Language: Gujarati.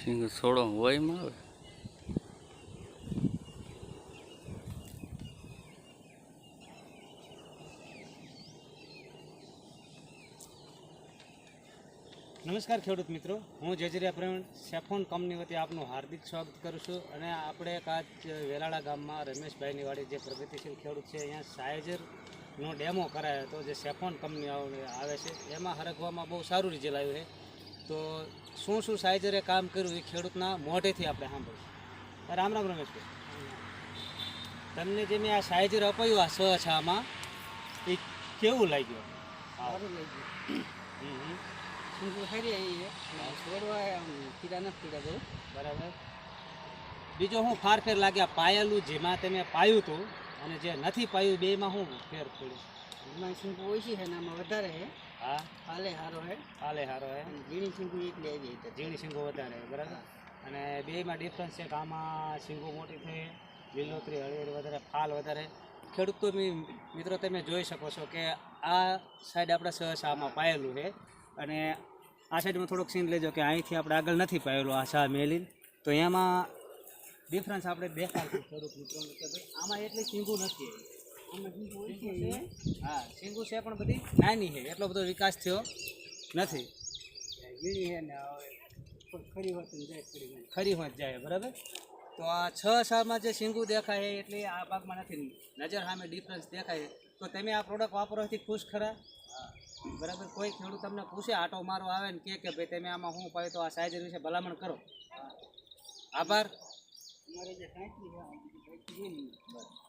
સિંગ છોડો વયમાં આવે. નમસ્કાર ખેડૂત મિત્રો, હું જજરિયા પ્રવીણ, સેફોન કંપની વતી આપનું હાર્દિક સ્વાગત કરું છું અને આપણે એક આજ વેલાળા ગામમાં રમેશભાઈની વાડી જે પ્રગતિશીલ ખેડૂત છે, અહીંયા સાયજરનો ડેમો કરાયો હતો, જે સેફોન કંપની આવે છે. એમાં હરખવામાં બહુ સારું રિઝલ્ટ આવ્યું છે. તો શું શું સાયજરે કામ કર્યું એ ખેડૂતના મોઢેથી આપણે સાંભળ્યું રામ રામ રમેશભાઈ તમને જે મેં આ સાયજર અપાયું આ સ છામાં એ કેવું લાગ્યું? સારું લાગ્યું. બરાબર. બીજો હું ફાર ફેર લાગ્યા પાયેલું જેમાં તમે પાયું હતું અને જે નથી પાયું બેમાં હું ફેર પડ્યું. એમાં ઓછી છે ને આમાં વધારે છે. હા? હાલે સારો હે. હાલે હારો હે. ઝીણી સિંગુ એટલી આવી હતી. ઝીણી શીંગો વધારે બરાબર? અને બેમાં ડિફરન્સ છે કે આમાં શીંગો મોટી થઈ લીલોતરી હળીહળી વધારે ફાલ વધારે. ખેડૂતો મિત્રો તમે જોઈ શકો છો કે આ સાઈડ આપણે સહસા આમાં પાયેલું છે. અને આ સાઈડમાં થોડોક સીન લેજો કે અહીંથી આપણે આગળ નથી પાયેલું આ સા મેલીન. તો એમાં ડિફરન્સ આપણે દેખાડશું ખેડૂત મિત્રો કે ભાઈ આમાં એટલી શીંગુ નથી. આમાં સિંગુ છે હા પણ બધી નાની છે. એટલો બધો વિકાસ થયો નથી. ખરી હોત જાય, બરાબર? તો આ છ સાલમાં જે સિંગુ દેખાય એટલે આ ભાગમાં નથી. નજર સામે ડિફરન્સ દેખાય તો તમે આ પ્રોડક્ટ વાપરવાથી ખુશ ખરા? બરાબર? કોઈ ખેડૂત તમને પૂછે, આટો મારો આવે ને કે કે ભાઈ તમે આમાં શું પાય તો આ સાઈઝર વિશે ભલામણ કરો. આભાર. અમારે જે છે નહીં.